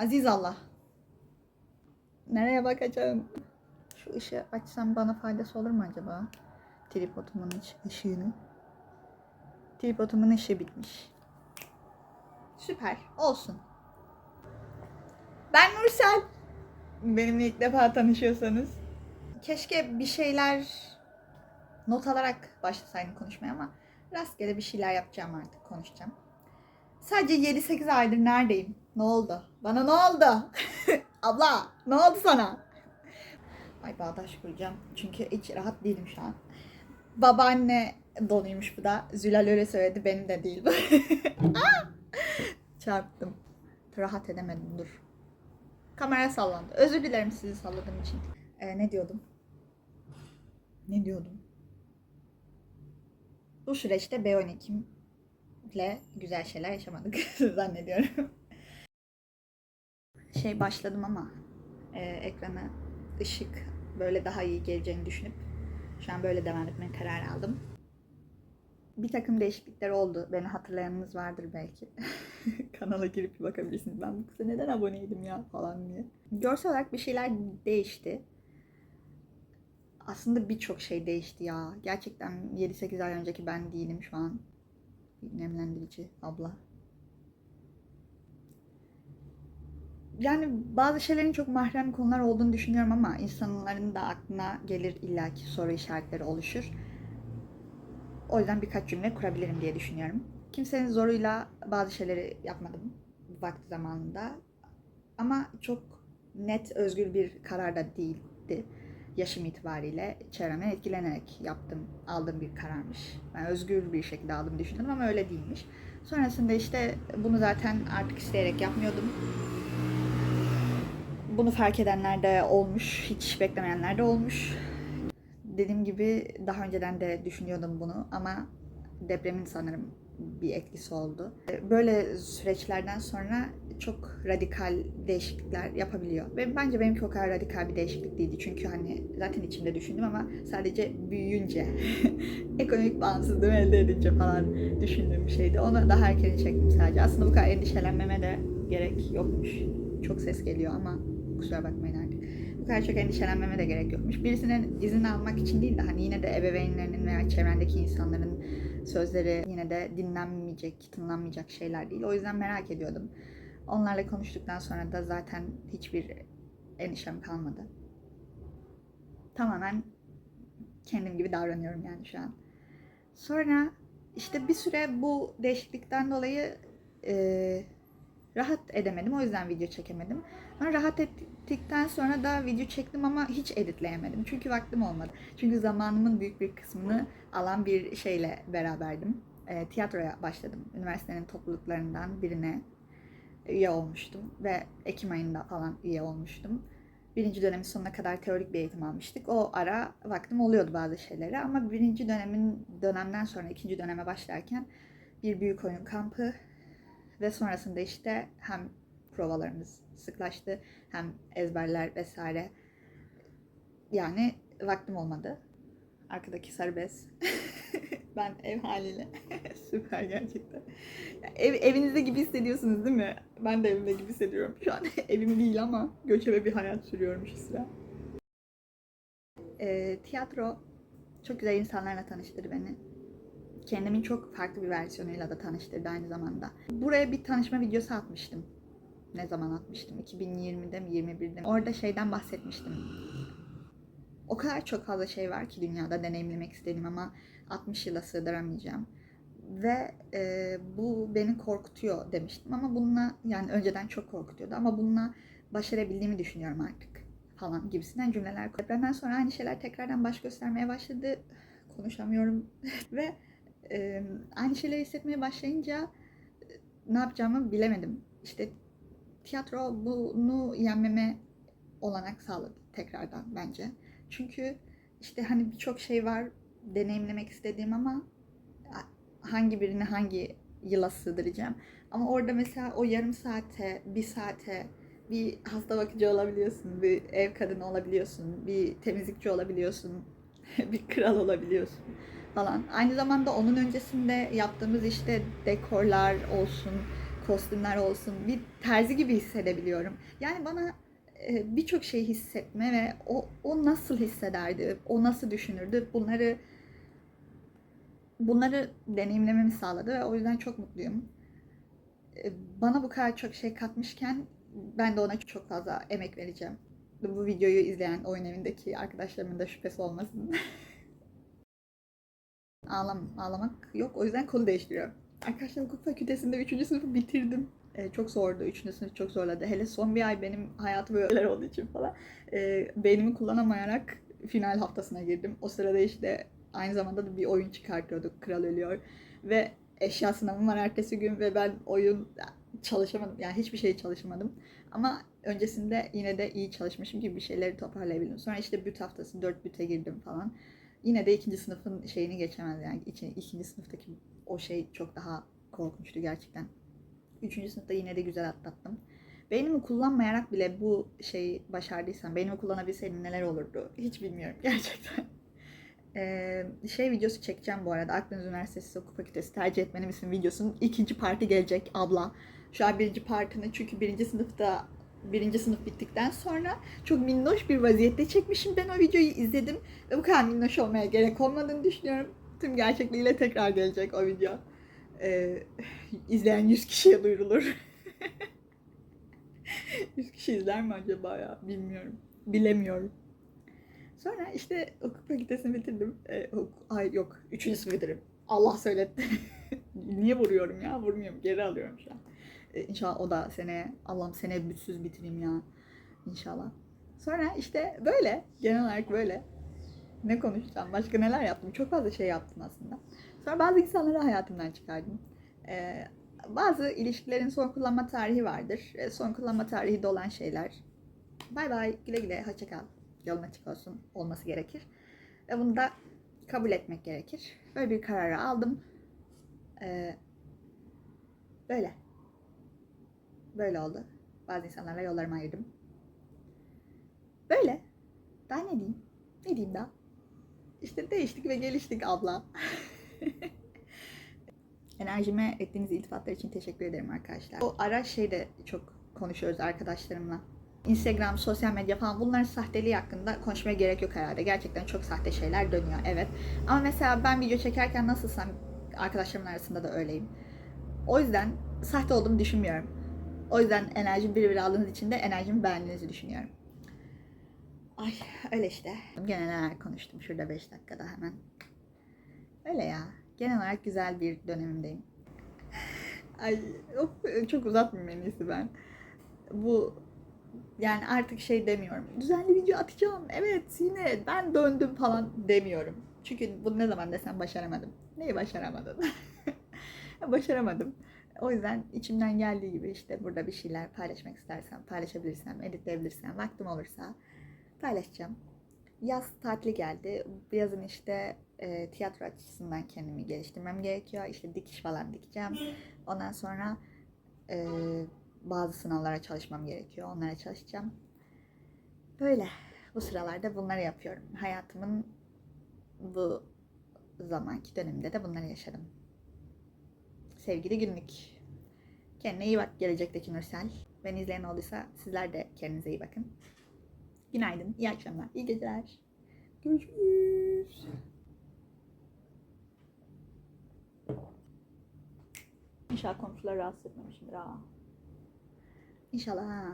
Aziz Allah. Nereye bakacağım? Şu ışığı açsam bana faydası olur mu acaba? Tripodumun ış- ışığını. Tripodumun ışığı bitmiş. Süper. Olsun. Ben Nursel. Benimle ilk defa tanışıyorsanız. Keşke bir şeyler not alarak başlasaydım konuşmaya ama rastgele bir şeyler yapacağım artık konuşacağım. Sadece 7-8 aydır neredeyim? Ne oldu? Bana ne oldu? Abla ne oldu sana? Ay bağdaş kuracağım. Çünkü hiç rahat değilim şu an. Babaanne donuymuş bu da. Zülal öyle söyledi. Benim de değil bu. Aa! Çarptım. Rahat edemedim dur. Kamera sallandı. Özür dilerim sizi salladığım için. Ee, ne diyordum? Ne diyordum? Bu süreçte B12'imle güzel şeyler yaşamadık zannediyorum. Şey başladım ama e, ekrana ışık böyle daha iyi geleceğini düşünüp şu an böyle devam etmeye karar aldım. Bir takım değişiklikler oldu. Beni hatırlayanınız vardır belki. Kanala girip bakabilirsiniz. Ben bu kıza neden aboneydim ya falan diye. Görsel olarak bir şeyler değişti. Aslında birçok şey değişti ya. Gerçekten 7-8 ay önceki ben değilim şu an. Nemlendirici abla. Yani bazı şeylerin çok mahrem konular olduğunu düşünüyorum ama insanların da aklına gelir illaki soru işaretleri oluşur. O yüzden birkaç cümle kurabilirim diye düşünüyorum. Kimsenin zoruyla bazı şeyleri yapmadım vakti zamanında. Ama çok net özgür bir karar da değildi. Yaşım itibariyle çevremden etkilenerek yaptım, aldığım bir kararmış. Ben özgür bir şekilde aldığımı düşündüm ama öyle değilmiş. Sonrasında işte bunu zaten artık isteyerek yapmıyordum. Bunu fark edenler de olmuş, hiç beklemeyenler de olmuş. Dediğim gibi daha önceden de düşünüyordum bunu ama depremin sanırım bir etkisi oldu. Böyle süreçlerden sonra çok radikal değişiklikler yapabiliyor. Ve bence benimki o kadar radikal bir değişiklik değildi. Çünkü hani zaten içimde düşündüm ama sadece büyüyünce, ekonomik bağımsızlığımı elde edince falan düşündüğüm bir şeydi. Onu daha erken çektim sadece. Aslında bu kadar endişelenmeme de gerek yokmuş. Çok ses geliyor ama kusura bakmayın artık. Bu kadar çok endişelenmeme de gerek yokmuş. Birisinin izin almak için değil de hani yine de ebeveynlerinin veya çevrendeki insanların sözleri yine de dinlenmeyecek, tınlanmayacak şeyler değil. O yüzden merak ediyordum. Onlarla konuştuktan sonra da zaten hiçbir endişem kalmadı. Tamamen kendim gibi davranıyorum yani şu an. Sonra işte bir süre bu değişiklikten dolayı e, rahat edemedim. O yüzden video çekemedim. Sonra rahat ettikten sonra da video çektim ama hiç editleyemedim. Çünkü vaktim olmadı. Çünkü zamanımın büyük bir kısmını alan bir şeyle beraberdim. E, tiyatroya başladım. Üniversitenin topluluklarından birine üye olmuştum. Ve Ekim ayında falan üye olmuştum. Birinci dönemin sonuna kadar teorik bir eğitim almıştık. O ara vaktim oluyordu bazı şeylere ama birinci dönemin dönemden sonra ikinci döneme başlarken bir büyük oyun kampı ve sonrasında işte hem provalarımız sıklaştı hem ezberler vesaire. Yani vaktim olmadı. Arkadaki sarı bez. ben ev haliyle. Süper gerçekten. Ev, evinizde gibi hissediyorsunuz değil mi? Ben de evimde gibi hissediyorum. Şu an evim değil ama göçebe bir hayat sürüyorum şu sıra. Ee, tiyatro çok güzel insanlarla tanıştırdı beni kendimin çok farklı bir versiyonuyla da tanıştırdı aynı zamanda. Buraya bir tanışma videosu atmıştım. Ne zaman atmıştım? 2020'de mi 21'de mi? Orada şeyden bahsetmiştim. O kadar çok fazla şey var ki dünyada deneyimlemek istediğim ama 60 yıla sığdıramayacağım. Ve e, bu beni korkutuyor demiştim ama bununla yani önceden çok korkutuyordu ama bununla başarabildiğimi düşünüyorum artık falan gibisinden cümleler. Depremden sonra aynı şeyler tekrardan baş göstermeye başladı. Konuşamıyorum ve e, aynı şeyleri hissetmeye başlayınca ne yapacağımı bilemedim. İşte tiyatro bunu yenmeme olanak sağladı tekrardan bence. Çünkü işte hani birçok şey var deneyimlemek istediğim ama hangi birini hangi yıla sığdıracağım. Ama orada mesela o yarım saate, bir saate bir hasta bakıcı olabiliyorsun, bir ev kadını olabiliyorsun, bir temizlikçi olabiliyorsun, bir kral olabiliyorsun falan. Aynı zamanda onun öncesinde yaptığımız işte dekorlar olsun, kostümler olsun bir terzi gibi hissedebiliyorum. Yani bana e, birçok şey hissetme ve o, o nasıl hissederdi, o nasıl düşünürdü bunları bunları deneyimlememi sağladı ve o yüzden çok mutluyum. E, Bana bu kadar çok şey katmışken ben de ona çok fazla emek vereceğim. Bu videoyu izleyen oyun evindeki arkadaşlarımın da şüphesi olmasın. Ağlam, ağlamak yok. O yüzden konu değiştiriyorum. Arkadaşlar hukuk fakültesinde 3. sınıfı bitirdim. Ee, çok zordu. 3. sınıf çok zorladı. Hele son bir ay benim hayatım böyle olduğu için falan. Ee, beynimi kullanamayarak final haftasına girdim. O sırada işte aynı zamanda da bir oyun çıkartıyorduk. Kral Ölüyor. Ve eşya sınavım var ertesi gün ve ben oyun çalışamadım. Yani hiçbir şey çalışmadım. Ama öncesinde yine de iyi çalışmışım gibi bir şeyleri toparlayabildim. Sonra işte büt haftası 4 büte girdim falan yine de ikinci sınıfın şeyini geçemez yani İki, ikinci sınıftaki o şey çok daha korkunçtu gerçekten. Üçüncü sınıfta yine de güzel atlattım. Beynimi kullanmayarak bile bu şeyi başardıysam, beynimi kullanabilseydim neler olurdu hiç bilmiyorum gerçekten. Ee, şey videosu çekeceğim bu arada. Akdeniz Üniversitesi Hukuk Fakültesi tercih etmenim isim videosunun ikinci parti gelecek abla. Şu an birinci partini çünkü birinci sınıfta birinci sınıf bittikten sonra çok minnoş bir vaziyette çekmişim. Ben o videoyu izledim ve bu kadar minnoş olmaya gerek olmadığını düşünüyorum. Tüm gerçekliğiyle tekrar gelecek o video. Ee, izleyen 100 kişiye duyurulur. 100 kişi izler mi acaba ya? Bilmiyorum. Bilemiyorum. Sonra işte hukuk fakültesini bitirdim. Ee, hukuk- ay yok. Üçüncü sınıfı bitirdim. Allah söyletti. Niye vuruyorum ya? Vurmuyorum. Geri alıyorum şu an. Ee, İnşallah o da seneye. Allah'ım seneye bütsüz bitireyim ya. İnşallah. Sonra işte böyle. Genel olarak böyle. Ne konuşacağım? Başka neler yaptım? Çok fazla şey yaptım aslında. Sonra bazı insanları hayatımdan çıkardım. Ee, bazı ilişkilerin son kullanma tarihi vardır. Ee, son kullanma tarihi de olan şeyler. Bay bay, güle güle, hoşça kal. Yolun açık olsun olması gerekir. Ve bunu da kabul etmek gerekir. Böyle bir kararı aldım. Ee, böyle. Böyle oldu. Bazı insanlarla yollarımı ayırdım. Böyle. Daha ne diyeyim? Ne diyeyim daha? İşte değiştik ve geliştik abla. Enerjime ettiğiniz iltifatlar için teşekkür ederim arkadaşlar. O ara şey de çok konuşuyoruz arkadaşlarımla. Instagram, sosyal medya falan bunların sahteliği hakkında konuşmaya gerek yok herhalde. Gerçekten çok sahte şeyler dönüyor evet. Ama mesela ben video çekerken nasılsam arkadaşlarımın arasında da öyleyim. O yüzden sahte olduğumu düşünmüyorum. O yüzden enerjimi bir bir aldığınız için de enerjimi beğendiğinizi düşünüyorum. Ay öyle işte. Gene neler konuştum şurada 5 dakikada hemen. Öyle ya. Genel olarak güzel bir dönemimdeyim. Ay of, çok uzatmayayım en iyisi ben. Bu yani artık şey demiyorum. Düzenli video atacağım. Evet yine ben döndüm falan demiyorum. Çünkü bunu ne zaman desem başaramadım. Neyi başaramadın? başaramadım. O yüzden içimden geldiği gibi işte burada bir şeyler paylaşmak istersem, paylaşabilirsem, editleyebilirsem, vaktim olursa paylaşacağım. Yaz tatili geldi. Bu yazın işte e, tiyatro açısından kendimi geliştirmem gerekiyor. İşte dikiş falan dikeceğim. Ondan sonra e, bazı sınavlara çalışmam gerekiyor. Onlara çalışacağım. Böyle. Bu sıralarda bunları yapıyorum. Hayatımın bu zamanki döneminde de bunları yaşadım. Sevgili günlük. Kendine iyi bak gelecekteki Nursel. Beni izleyen olduysa sizler de kendinize iyi bakın. Günaydın, iyi akşamlar, iyi geceler. Görüşürüz. İnşallah komşular rahatsız etmemişimdir ha. İnşallah.